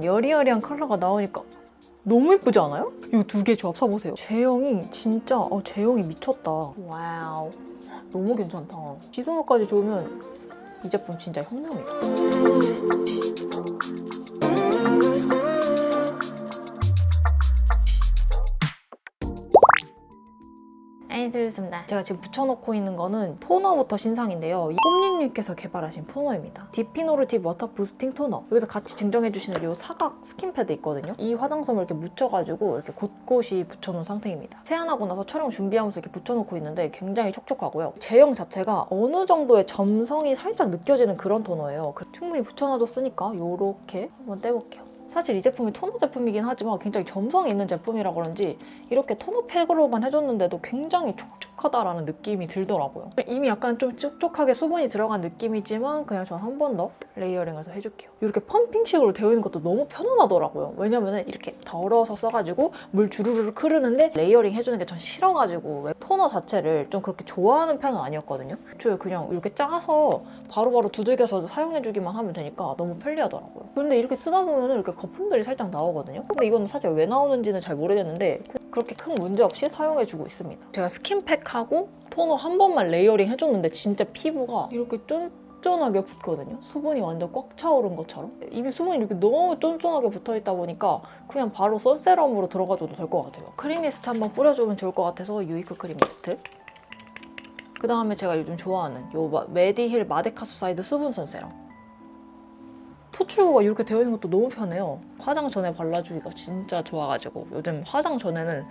여리여리한 컬러가 나오니까 너무 예쁘지 않아요? 이거 두개 조합 사보세요. 제형이 진짜 어, 제형이 미쳤다. 와우. 너무 괜찮다. 지성호까지 좋으면 이 제품 진짜 혁명이다. 아니 들렸습니다. 제가 지금 붙여놓고 있는 거는 토너부터 신상인데요. 이 홈님님께서 개발하신 토너입니다. 디피노르팁 워터 부스팅 토너. 여기서 같이 증정해주시는 이 사각 스킨 패드 있거든요. 이 화장솜을 이렇게 묻혀가지고 이렇게 곳곳이 붙여놓은 상태입니다. 세안하고 나서 촬영 준비하면서 이렇게 붙여놓고 있는데 굉장히 촉촉하고요. 제형 자체가 어느 정도의 점성이 살짝 느껴지는 그런 토너예요. 충분히 붙여놔줬으니까 이렇게 한번 떼볼게요. 사실 이 제품이 토너 제품이긴 하지만 굉장히 점성이 있는 제품이라 그런지 이렇게 토너 팩으로만 해줬는데도 굉장히 촉촉하다라는 느낌이 들더라고요. 이미 약간 좀 촉촉하게 수분이 들어간 느낌이지만 그냥 전 한 번 더 레이어링해서 해줄게요. 이렇게 펌핑식으로 되어 있는 것도 너무 편안하더라고요. 왜냐면 이렇게 덜어서 써가지고 물 주르르 흐르는데 레이어링 해주는 게 전 싫어가지고 왜 토너 자체를 좀 그렇게 좋아하는 편은 아니었거든요. 저 그냥 이렇게 짜서 바로 바로 두들겨서 사용해주기만 하면 되니까 너무 편리하더라고요. 근데 이렇게 쓰다 보면 이렇게 거품들이 살짝 나오거든요. 근데 이건 사실 왜 나오는지는 잘 모르겠는데 그렇게 큰 문제 없이 사용해주고 있습니다. 제가 스킨팩하고 토너 한 번만 레이어링 해줬는데 진짜 피부가 이렇게 쫀쫀하게 붙거든요. 수분이 완전 꽉 차오른 것처럼. 이미 수분이 이렇게 너무 쫀쫀하게 붙어 있다 보니까 그냥 바로 선세럼으로 들어가줘도 될 것 같아요. 크림 미스트 한번 뿌려주면 좋을 것 같아서 유이크 크림 미스트. 그 다음에 제가 요즘 좋아하는 요 마- 메디힐 마데카스 사이드 수분 선세럼. 토출구가 이렇게 되어 있는 것도 너무 편해요. 화장 전에 발라주기가 진짜 좋아가지고 요즘 화장 전에는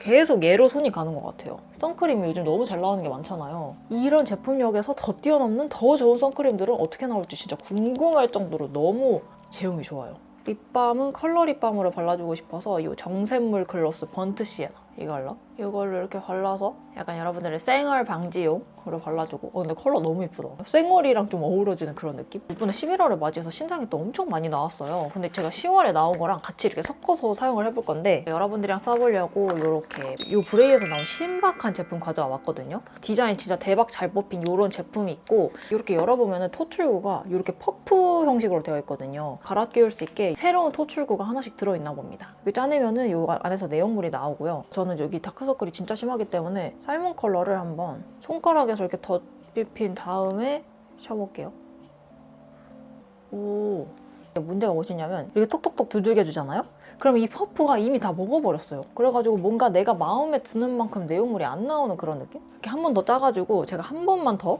계속 얘로 손이 가는 것 같아요. 선크림이 요즘 너무 잘 나오는 게 많잖아요. 이런 제품력에서 더 뛰어넘는 더 좋은 선크림들은 어떻게 나올지 진짜 궁금할 정도로 너무 제형이 좋아요. 립밤은 컬러 립밤으로 발라주고 싶어서 이 정샘물 글로스 번트 시에나 이걸로 이걸로 이렇게 발라서 약간 여러분들의 쌩얼 방지용으로 발라주고. 어 근데 컬러 너무 예쁘다. 쌩얼이랑 좀 어우러지는 그런 느낌? 이번에 11월을 맞이해서 신상이 또 엄청 많이 나왔어요. 근데 제가 10월에 나온 거랑 같이 이렇게 섞어서 사용을 해볼 건데 여러분들이랑 써보려고 이렇게 이 브레이에서 나온 신박한 제품 가져와 왔거든요. 디자인 진짜 대박 잘 뽑힌 이런 제품이 있고 이렇게 열어보면 토출구가 이렇게 퍼프 형식으로 되어 있거든요. 갈아 끼울 수 있게 새로운 토출구가 하나씩 들어있나 봅니다. 짜내면은 이 안에서 내용물이 나오고요. 저는 여기 다크 서클이 진짜 심하기 때문에 살몬 컬러를 한번 손가락에서 이렇게 덧입힌 다음에 셔볼게요. 오. 문제가 무엇이냐면 이렇게 톡톡톡 두들겨 주잖아요? 그럼 이 퍼프가 이미 다 먹어버렸어요. 그래가지고 뭔가 내가 마음에 드는 만큼 내용물이 안 나오는 그런 느낌? 이렇게 한 번 더 짜가지고 제가 한 번만 더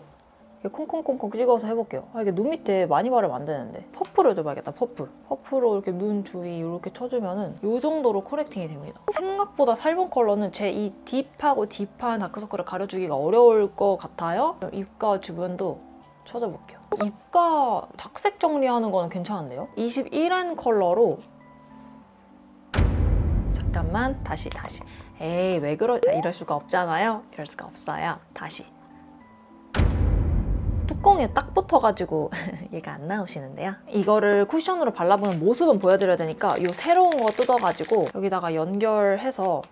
콩콩콩콩 찍어서 해볼게요. 아, 이게 눈 밑에 많이 바르면 안 되는데. 퍼프를 줘봐야겠다, 퍼프. 퍼프로 이렇게 눈 주위 이렇게 쳐주면은 이 정도로 코렉팅이 됩니다. 생각보다 살본 컬러는 제 이 딥하고 딥한 다크서클을 가려주기가 어려울 것 같아요. 입가 주변도 쳐줘볼게요. 입가 착색 정리하는 거는 괜찮은데요? 21N 컬러로 잠깐만 다시 다시 에이 왜 그러 이럴 수가 없잖아요 이럴 수가 없어요 다시 뚜껑에 딱 붙어가지고 얘가 안 나오시는데요. 이거를 쿠션으로 발라보는 모습은 보여드려야 되니까 이 새로운 거 뜯어가지고 여기다가 연결해서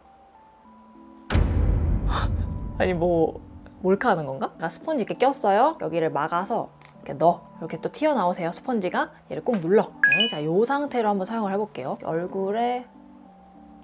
아니 뭐 몰카 하는 건가? 나 스펀지 이렇게 꼈어요. 여기를 막아서 이렇게 넣어. 이렇게 또 튀어나오세요. 스펀지가 얘를 꼭 눌러. 네, 자, 이 상태로 한번 사용을 해볼게요. 얼굴에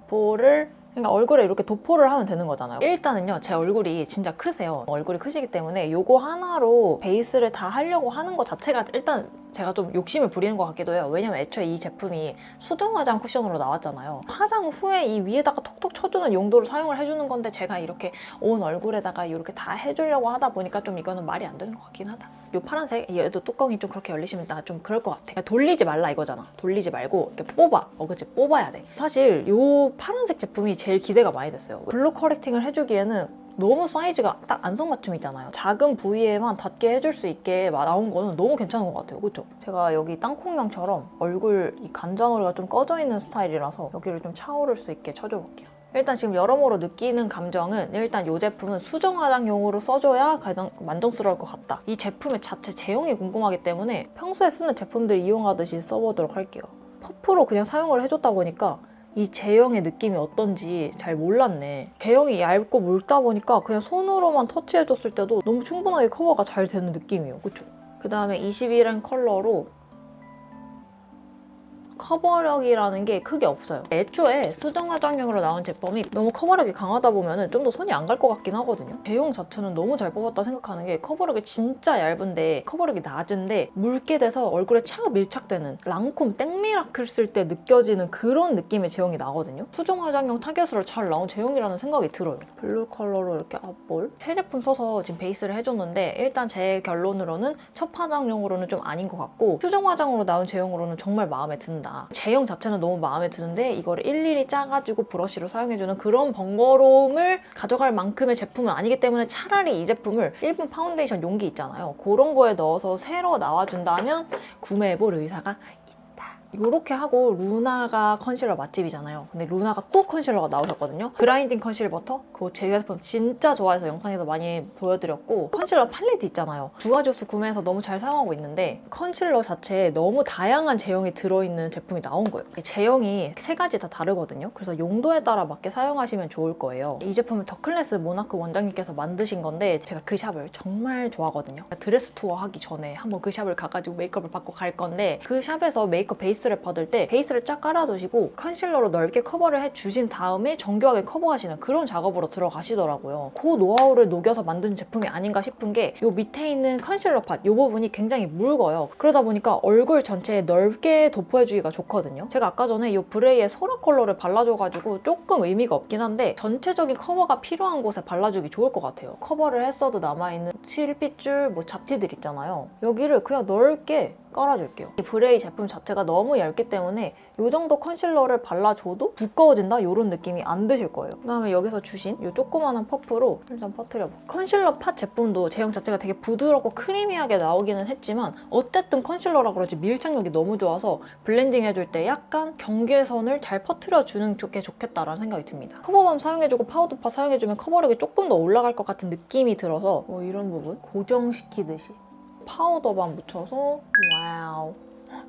볼을 그러니까 얼굴에 이렇게 도포를 하면 되는 거잖아요. 일단은요, 제 얼굴이 진짜 크세요. 얼굴이 크시기 때문에 요거 하나로 베이스를 다 하려고 하는 것 자체가 일단 제가 좀 욕심을 부리는 것 같기도 해요. 왜냐면 애초에 이 제품이 수정 화장 쿠션으로 나왔잖아요. 화장 후에 이 위에다가 톡톡 쳐주는 용도로 사용을 해주는 건데 제가 이렇게 온 얼굴에다가 이렇게 다 해주려고 하다 보니까 좀 이거는 말이 안 되는 것 같긴 하다. 요 파란색 얘도 뚜껑이 좀 그렇게 열리시면 나 좀 그럴 것 같아. 돌리지 말라 이거잖아. 돌리지 말고 이렇게 뽑아. 어 그치 뽑아야 돼. 사실 요 파란색 제품이 제일 기대가 많이 됐어요. 블루 커렉팅을 해주기에는 너무 사이즈가 딱 안성맞춤이잖아요. 작은 부위에만 닿게 해줄 수 있게 마- 나온 거는 너무 괜찮은 것 같아요. 그렇죠? 제가 여기 땅콩냥처럼 얼굴 이 간장어리가 좀 꺼져 있는 스타일이라서 여기를 좀 차오를 수 있게 쳐줘볼게요. 일단 지금 여러모로 느끼는 감정은 일단 이 제품은 수정 화장용으로 써줘야 가장 만족스러울 것 같다. 이 제품의 자체 제형이 궁금하기 때문에 평소에 쓰는 제품들 이용하듯이 써보도록 할게요. 퍼프로 그냥 사용을 해줬다 보니까 이 제형의 느낌이 어떤지 잘 몰랐네. 제형이 얇고 묽다 보니까 그냥 손으로만 터치해줬을 때도 너무 충분하게 커버가 잘 되는 느낌이에요. 그쵸? 그 다음에 21엔 컬러로 커버력이라는 게 크게 없어요. 애초에 수정 화장용으로 나온 제품이 너무 커버력이 강하다 보면 좀 더 손이 안 갈 것 같긴 하거든요. 제형 자체는 너무 잘 뽑았다 생각하는 게 커버력이 진짜 얇은데 커버력이 낮은데 묽게 돼서 얼굴에 착 밀착되는 랑콤 땡미라클 쓸 때 느껴지는 그런 느낌의 제형이 나거든요. 수정 화장용 타겟으로 잘 나온 제형이라는 생각이 들어요. 블루 컬러로 이렇게 앞볼 새 제품 써서 지금 베이스를 해줬는데 일단 제 결론으로는 첫 화장용으로는 좀 아닌 것 같고 수정 화장으로 나온 제형으로는 정말 마음에 든다. 제형 자체는 너무 마음에 드는데 이거를 일일이 짜가지고 브러쉬로 사용해주는 그런 번거로움을 가져갈 만큼의 제품은 아니기 때문에 차라리 이 제품을 일본 파운데이션 용기 있잖아요. 그런 거에 넣어서 새로 나와준다면 구매해볼 의사가 이렇게 하고 루나가 컨실러 맛집이잖아요. 근데 루나가 또 컨실러가 나오셨거든요. 그라인딩 컨실 버터 그거 제 제품 진짜 좋아해서 영상에서 많이 보여드렸고 컨실러 팔레트 있잖아요. 두 가지 호수 구매해서 너무 잘 사용하고 있는데 컨실러 자체에 너무 다양한 제형이 들어있는 제품이 나온 거예요. 제형이 세 가지 다 다르거든요. 그래서 용도에 따라 맞게 사용하시면 좋을 거예요. 이 제품은 더클래스 모나크 원장님께서 만드신 건데 제가 그 샵을 정말 좋아하거든요. 드레스 투어 하기 전에 한번 그 샵을 가가지고 메이크업을 받고 갈 건데 그 샵에서 메이크업 베이스 를 받을 때 베이스를 쫙 깔아두시고 컨실러로 넓게 커버를 해주신 다음에 정교하게 커버하시는 그런 작업으로 들어가시더라고요. 그 노하우를 녹여서 만든 제품이 아닌가 싶은 게 이 밑에 있는 컨실러 팟, 이 부분이 굉장히 묽어요. 그러다 보니까 얼굴 전체에 넓게 도포해주기가 좋거든요. 제가 아까 전에 이 브레이의 소라 컬러를 발라줘가지고 조금 의미가 없긴 한데 전체적인 커버가 필요한 곳에 발라주기 좋을 것 같아요. 커버를 했어도 남아있는 실핏줄, 뭐 잡티들 있잖아요. 여기를 그냥 넓게 깔아줄게요. 이 브레이 제품 자체가 너무 얇기 때문에 이 정도 컨실러를 발라줘도 두꺼워진다? 이런 느낌이 안 드실 거예요. 그다음에 여기서 주신 이 조그마한 퍼프로 일단 퍼트려봐. 컨실러 팟 제품도 제형 자체가 되게 부드럽고 크리미하게 나오기는 했지만 어쨌든 컨실러라 그런지 밀착력이 너무 좋아서 블렌딩 해줄 때 약간 경계선을 잘 퍼트려주는 게 좋겠다라는 생각이 듭니다. 커버밤 사용해주고 파우더 팟 사용해주면 커버력이 조금 더 올라갈 것 같은 느낌이 들어서 뭐 이런 부분 고정시키듯이 파우더만 묻혀서 와우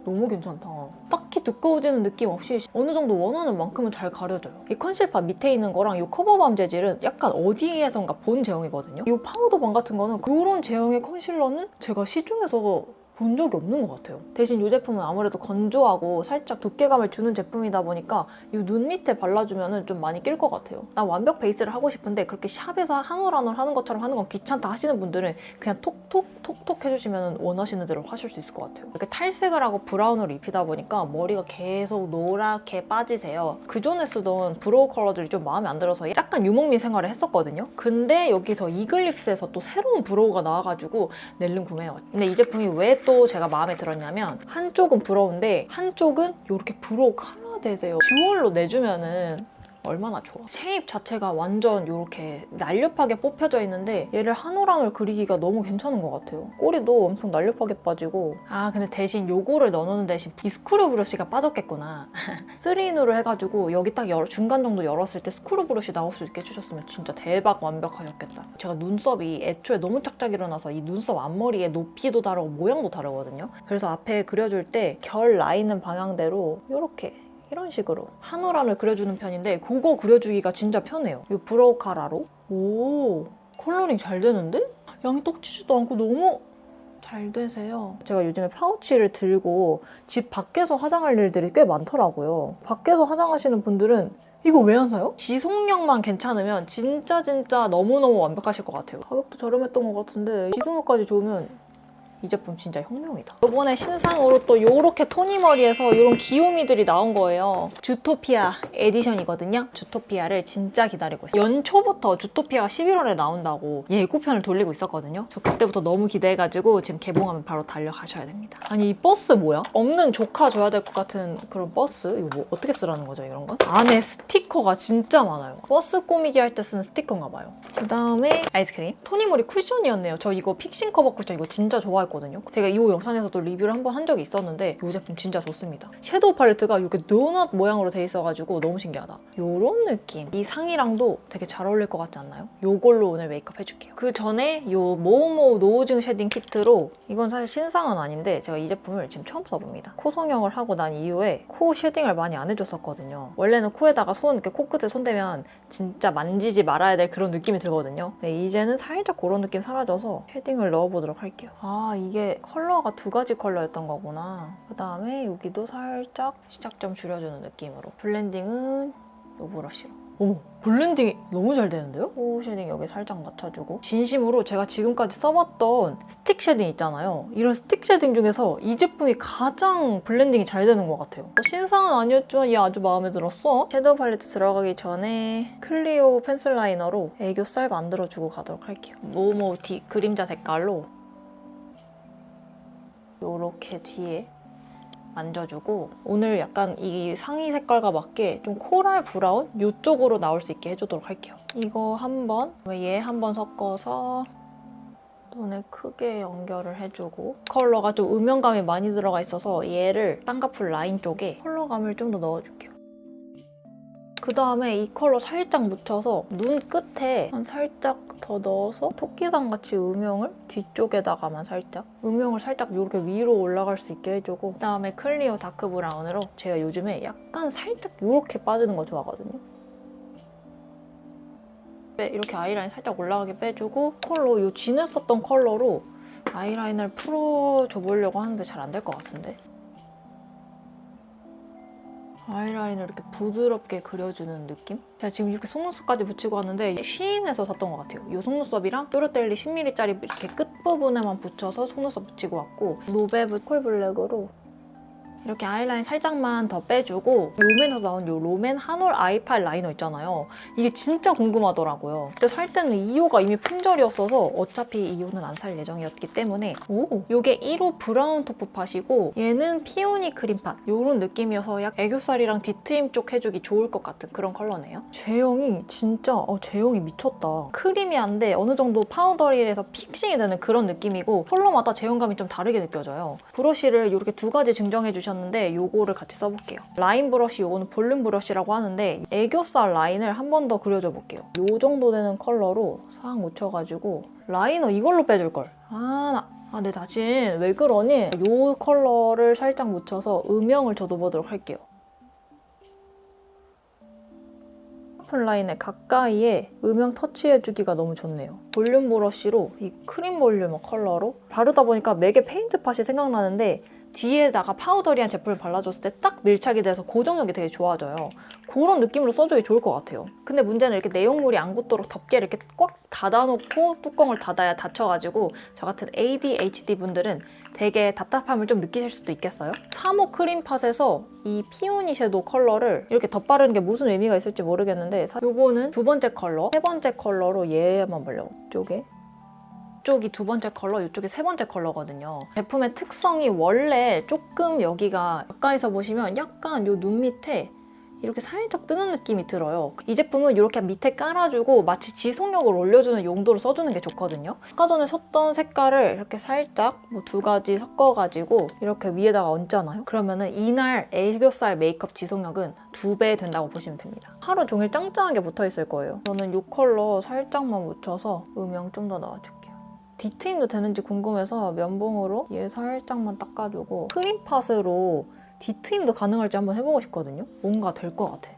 너무 괜찮다. 딱히 두꺼워지는 느낌 없이 어느 정도 원하는 만큼은 잘 가려져요. 이 컨실팟 밑에 있는 거랑 이 커버밤 재질은 약간 어디에선가 본 제형이거든요. 이 파우더밤 같은 거는 그런 제형의 컨실러는 제가 시중에서 본 적이 없는 것 같아요. 대신 이 제품은 아무래도 건조하고 살짝 두께감을 주는 제품이다 보니까 이 눈 밑에 발라주면 좀 많이 낄 것 같아요. 나 완벽 베이스를 하고 싶은데 그렇게 샵에서 한 올 한 올 하는 것처럼 하는 건 귀찮다 하시는 분들은 그냥 톡톡 톡톡 해주시면 원하시는 대로 하실 수 있을 것 같아요. 이렇게 탈색을 하고 브라운을 입히다 보니까 머리가 계속 노랗게 빠지세요. 그전에 쓰던 브로우 컬러들이 좀 마음에 안 들어서 약간 유목민 생활을 했었거든요. 근데 여기서 이글립스에서 또 새로운 브로우가 나와가지고 낼름 구매해왔어요. 근데 이 제품이 왜또 제가 마음에 들었냐면 한쪽은 브로우인데 한쪽은 이렇게 브로우 컬러 되세요. 듀얼로 내주면은 얼마나 좋아. 쉐입 자체가 완전 이렇게 날렵하게 뽑혀져 있는데 얘를 한 올 한 올 그리기가 너무 괜찮은 것 같아요. 꼬리도 엄청 날렵하게 빠지고 아 근데 대신 요거를 넣어놓는 대신 이 스크류 브러쉬가 빠졌겠구나. 3인으로 해가지고 여기 딱 열어- 중간 정도 열었을 때 스크류 브러쉬 나올 수 있게 해주셨으면 진짜 대박 완벽하셨겠다. 제가 눈썹이 애초에 너무 짝짝 일어나서 이 눈썹 앞머리의 높이도 다르고 모양도 다르거든요. 그래서 앞에 그려줄 때 결 라인은 방향대로 이렇게 이런 식으로 한올한올 그려주는 편인데 그거 그려주기가 진짜 편해요. 이 브로우 카라로 오 컬러링 잘 되는데? 양이 떡지지도 않고 너무 잘 되세요. 제가 요즘에 파우치를 들고 집 밖에서 화장할 일들이 꽤 많더라고요. 밖에서 화장하시는 분들은 이거 왜 안 사요? 지속력만 괜찮으면 진짜 진짜 너무너무 완벽하실 것 같아요. 가격도 저렴했던 것 같은데 지속력까지 좋으면 이 제품 진짜 혁명이다. 이번에 신상으로 또 요렇게 토니머리에서 이런 귀요미들이 나온 거예요. 주토피아 에디션이거든요. 주토피아를 진짜 기다리고 있어요. 연초부터 주토피아가 11월에 나온다고 예고편을 돌리고 있었거든요. 저 그때부터 너무 기대해가지고 지금 개봉하면 바로 달려가셔야 됩니다. 아니 이 버스 뭐야? 없는 조카 줘야 될 것 같은 그런 버스? 이거 뭐 어떻게 쓰라는 거죠 이런 건? 안에 스티커가 진짜 많아요. 버스 꾸미기 할 때 쓰는 스티커인가 봐요. 그 다음에 아이스크림. 토니모리 쿠션이었네요. 저 이거 픽싱 커버 쿠션 이거 진짜 좋아 했거든요. 제가 이 영상에서도 리뷰를 한 번 한 적이 있었는데 이 제품 진짜 좋습니다. 섀도우 팔레트가 이렇게 도넛 모양으로 돼 있어가지고 너무 신기하다. 요런 느낌. 이 상이랑도 되게 잘 어울릴 것 같지 않나요? 요걸로 오늘 메이크업 해줄게요. 그 전에 요 모우모우 노우증 쉐딩 키트로 이건 사실 신상은 아닌데 제가 이 제품을 지금 처음 써봅니다. 코 성형을 하고 난 이후에 코 쉐딩을 많이 안 해줬었거든요. 원래는 코에다가 손 이렇게 코끝에 손대면 진짜 만지지 말아야 될 그런 느낌이 들거든요. 근데 이제는 살짝 그런 느낌 사라져서 쉐딩을 넣어보도록 할게요. 아 이게 컬러가 두 가지 컬러였던 거구나. 그 다음에 여기도 살짝 시작점 줄여주는 느낌으로. 블렌딩은 요 브러쉬로. 어머, 블렌딩이 너무 잘 되는데요? 오 쉐딩 여기 살짝 맞춰주고. 진심으로 제가 지금까지 써봤던 스틱 쉐딩 있잖아요. 이런 스틱 쉐딩 중에서 이 제품이 가장 블렌딩이 잘 되는 것 같아요. 뭐 신상은 아니었지만 얘 아주 마음에 들었어. 섀도우 팔레트 들어가기 전에 클리오 펜슬 라이너로 애교살 만들어주고 가도록 할게요. 모모 디 그림자 색깔로 요렇게 뒤에 만져주고 오늘 약간 이 상의 색깔과 맞게 좀 코랄 브라운 이쪽으로 나올 수 있게 해주도록 할게요. 이거 한번 얘 한 번 섞어서 눈에 크게 연결을 해주고 컬러가 좀 음영감이 많이 들어가 있어서 얘를 쌍꺼풀 라인 쪽에 컬러감을 좀 더 넣어줄게요. 그 다음에 이 컬러 살짝 묻혀서 눈 끝에 한 살짝 더 넣어서 토끼당 같이 음영을 뒤쪽에다가만 살짝 음영을 살짝 이렇게 위로 올라갈 수 있게 해주고 그 다음에 클리오 다크 브라운으로 제가 요즘에 약간 살짝 이렇게 빠지는 거 좋아하거든요. 네, 이렇게 아이라인 살짝 올라가게 빼주고 컬러 이 진했었던 컬러로 아이라인을 풀어줘 보려고 하는데 잘 안 될 것 같은데 아이라인을 이렇게 부드럽게 그려주는 느낌? 제가 지금 이렇게 속눈썹까지 붙이고 왔는데 쉬인에서 샀던 것 같아요. 이 속눈썹이랑 뾰로텔리 10mm짜리 이렇게 끝부분에만 붙여서 속눈썹 붙이고 왔고 노베브 콜블랙으로 이렇게 아이라인 살짝만 더 빼주고 롬앤에서 나온 이 롬앤 한올 아이팔 라이너 있잖아요. 이게 진짜 궁금하더라고요. 근데 살 때는 2호가 이미 품절이었어서 어차피 2호는 안 살 예정이었기 때문에 오! 이게 1호 브라운 토프 팟이고 얘는 피오니 크림 팟 이런 느낌이어서 약 애교살이랑 뒤트임 쪽 해주기 좋을 것 같은 그런 컬러네요. 제형이 진짜 어, 제형이 미쳤다. 크리미한데 어느 정도 파우더리에서 픽싱이 되는 그런 느낌이고 컬러마다 제형감이 좀 다르게 느껴져요. 브러쉬를 이렇게 두 가지 증정해 주 셨는데 요거를 같이 써볼게요. 라인 브러쉬 요거는 볼륨 브러쉬라고 하는데 애교살 라인을 한 번 더 그려줘 볼게요. 요 정도 되는 컬러로 싹 묻혀가지고 라이너 이걸로 빼줄 걸. 아 나. 아, 네, 다진 왜 그러니? 요 컬러를 살짝 묻혀서 음영을 줘보도록 할게요. 컬 라인에 가까이에 음영 터치해주기가 너무 좋네요. 볼륨 브러쉬로 이 크림 볼륨 컬러로 바르다 보니까 맥의 페인트 팟이 생각나는데 뒤에다가 파우더리한 제품을 발라줬을 때 딱 밀착이 돼서 고정력이 되게 좋아져요. 그런 느낌으로 써주기 좋을 것 같아요. 근데 문제는 이렇게 내용물이 안 굳도록 덮개를 이렇게 꽉 닫아놓고 뚜껑을 닫아야 닫혀가지고 저 같은 ADHD 분들은 되게 답답함을 좀 느끼실 수도 있겠어요. 3호 크림 팟에서 이 피오니 섀도우 컬러를 이렇게 덧바르는 게 무슨 의미가 있을지 모르겠는데 사- 요거는 두 번째 컬러, 세 번째 컬러로 얘만 발려 쪽에 이쪽이 두 번째 컬러, 이쪽이 세 번째 컬러거든요. 제품의 특성이 원래 조금 여기가 가까이서 보시면 약간 요 눈 밑에 이렇게 살짝 뜨는 느낌이 들어요. 이 제품은 이렇게 밑에 깔아주고 마치 지속력을 올려주는 용도로 써주는 게 좋거든요. 아까 전에 썼던 색깔을 이렇게 살짝 뭐 두 가지 섞어가지고 이렇게 위에다가 얹잖아요. 그러면은 이날 애교살 메이크업 지속력은 두 배 된다고 보시면 됩니다. 하루 종일 짱짱하게 붙어 있을 거예요. 저는 이 컬러 살짝만 묻혀서 음영 좀 더 넣어줄게요. 디트임도 되는지 궁금해서 면봉으로 얘 살짝만 닦아주고 크림 팟으로 디트임도 가능할지 한번 해보고 싶거든요. 뭔가 될 것 같아.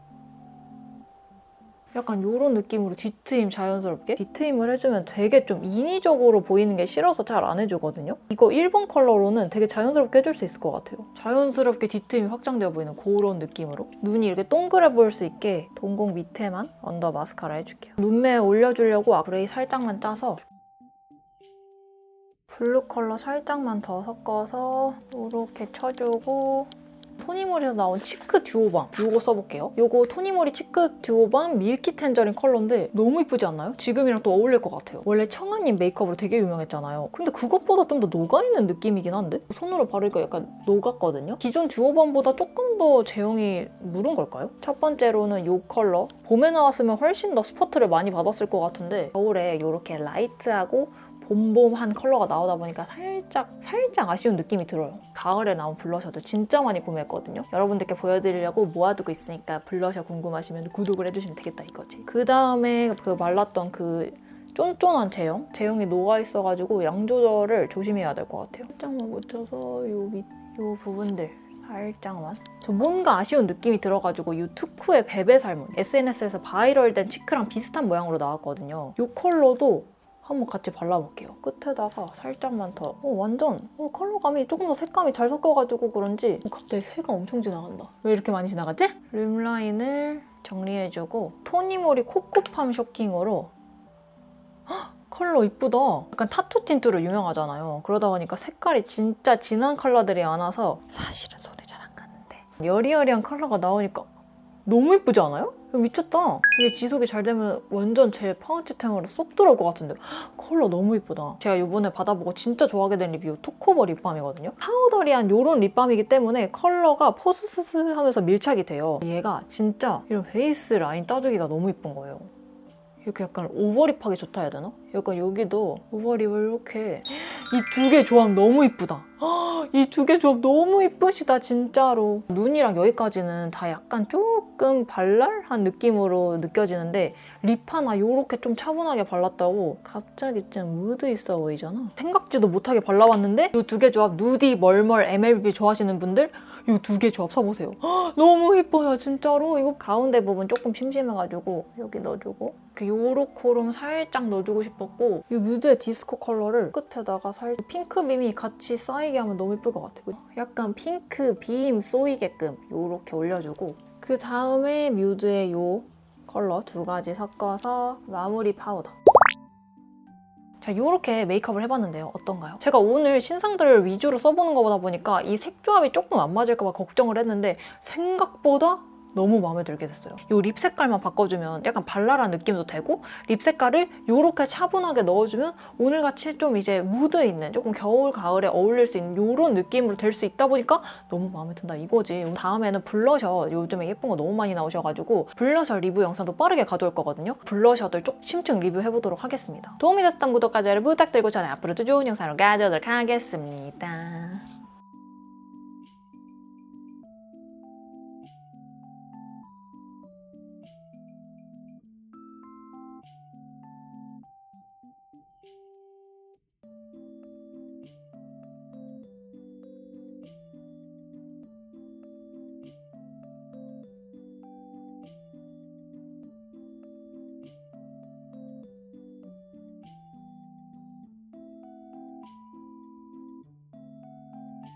약간 이런 느낌으로 뒤트임 자연스럽게 뒤트임을 해주면 되게 좀 인위적으로 보이는 게 싫어서 잘 안 해주거든요. 이거 1번 컬러로는 되게 자연스럽게 해줄 수 있을 것 같아요. 자연스럽게 뒤트임이 확장되어 보이는 그런 느낌으로 눈이 이렇게 동그래 보일 수 있게 동공 밑에만 언더 마스카라 해줄게요. 눈매에 올려주려고 아브레이 살짝만 짜서 블루 컬러 살짝만 더 섞어서 이렇게 쳐주고 토니모리에서 나온 치크 듀오밤 이거 써볼게요. 이거 토니모리 치크 듀오밤 밀키 텐저린 컬러인데 너무 이쁘지 않나요? 지금이랑 또 어울릴 것 같아요. 원래 청아님 메이크업으로 되게 유명했잖아요. 근데 그것보다 좀 더 녹아있는 느낌이긴 한데? 손으로 바르니까 약간 녹았거든요? 기존 듀오밤보다 조금 더 제형이 무른 걸까요? 첫 번째로는 이 컬러 봄에 나왔으면 훨씬 더 스포트를 많이 받았을 것 같은데 겨울에 이렇게 라이트하고 봄봄한 컬러가 나오다 보니까 살짝 살짝 아쉬운 느낌이 들어요. 가을에 나온 블러셔도 진짜 많이 구매했거든요. 여러분들께 보여드리려고 모아두고 있으니까 블러셔 궁금하시면 구독을 해주시면 되겠다 이거지. 그 다음에 그 말랐던 그 쫀쫀한 제형? 제형이 녹아있어가지고 양 조절을 조심해야 될 것 같아요. 살짝만 묻혀서 요 밑, 요 부분들 살짝만. 저 뭔가 아쉬운 느낌이 들어가지고 이 투쿠의 베베 살문 SNS에서 바이럴된 치크랑 비슷한 모양으로 나왔거든요. 이 컬러도 한번 같이 발라볼게요. 끝에다가 살짝만 더. 어, 완전 어, 컬러감이 조금 더 색감이 잘 섞여가지고 그런지 어, 갑자기 새가 엄청 지나간다. 왜 이렇게 많이 지나가지? 립 라인을 정리해주고 토니모리 코코팜 쇼킹으로 헉, 컬러 이쁘다. 약간 타투 틴트로 유명하잖아요. 그러다 보니까 색깔이 진짜 진한 컬러들이 많아서 사실은 손에 잘 안 갔는데 여리여리한 컬러가 나오니까 너무 이쁘지 않아요? 이거 미쳤다. 이게 지속이 잘 되면 완전 제 파우치템으로 쏙 들어올 것 같은데 컬러 너무 이쁘다. 제가 이번에 받아보고 진짜 좋아하게 된이 토코버 립밤이거든요. 파우더리한 이런 립밤이기 때문에 컬러가 포스스스 하면서 밀착이 돼요. 얘가 진짜 이런 베이스 라인 따주기가 너무 이쁜 거예요. 이렇게 약간 오버립하기 좋다 해야 되나? 약간 여기도 오버립을 이렇게 이 두 개 조합 너무 이쁘다. 이 두 개 조합 너무 이쁘시다 진짜로. 눈이랑 여기까지는 다 약간 조금 발랄한 느낌으로 느껴지는데 립 하나 요렇게 좀 차분하게 발랐다고 갑자기 좀 무드 있어 보이잖아. 생각지도 못하게 발라봤는데 이 두 개 조합 누디 멀멀 MLB 좋아하시는 분들 이 두 개 조합 사보세요. 너무 이뻐요 진짜로. 이거 가운데 부분 조금 심심해가지고 여기 넣어주고 이렇게 요렇게롬 살짝 넣어주고 싶었고 이 뮤드의 디스코 컬러를 끝에다가 살짝 핑크 빔이 같이 쌓이게 하면 너무 예쁠 것 같아요. 약간 핑크 빔 쏘이게끔 요렇게 올려주고 그 다음에 뮤드의 요 컬러 두 가지 섞어서 마무리 파우더 자, 이렇게 메이크업을 해봤는데요. 어떤가요? 제가 오늘 신상들을 위주로 써보는 것보다 보니까 이 색 조합이 조금 안 맞을까 봐 걱정을 했는데 생각보다 너무 마음에 들게 됐어요. 이 립 색깔만 바꿔주면 약간 발랄한 느낌도 되고 립 색깔을 이렇게 차분하게 넣어주면 오늘같이 좀 이제 무드 있는 조금 겨울 가을에 어울릴 수 있는 이런 느낌으로 될 수 있다 보니까 너무 마음에 든다 이거지. 다음에는 블러셔 요즘에 예쁜 거 너무 많이 나오셔가지고 블러셔 리뷰 영상도 빠르게 가져올 거거든요. 블러셔들 쪽 심층 리뷰해보도록 하겠습니다. 도움이 됐다면 구독과 좋아요 부탁드리고 저는 앞으로도 좋은 영상으로 가져오도록 하겠습니다.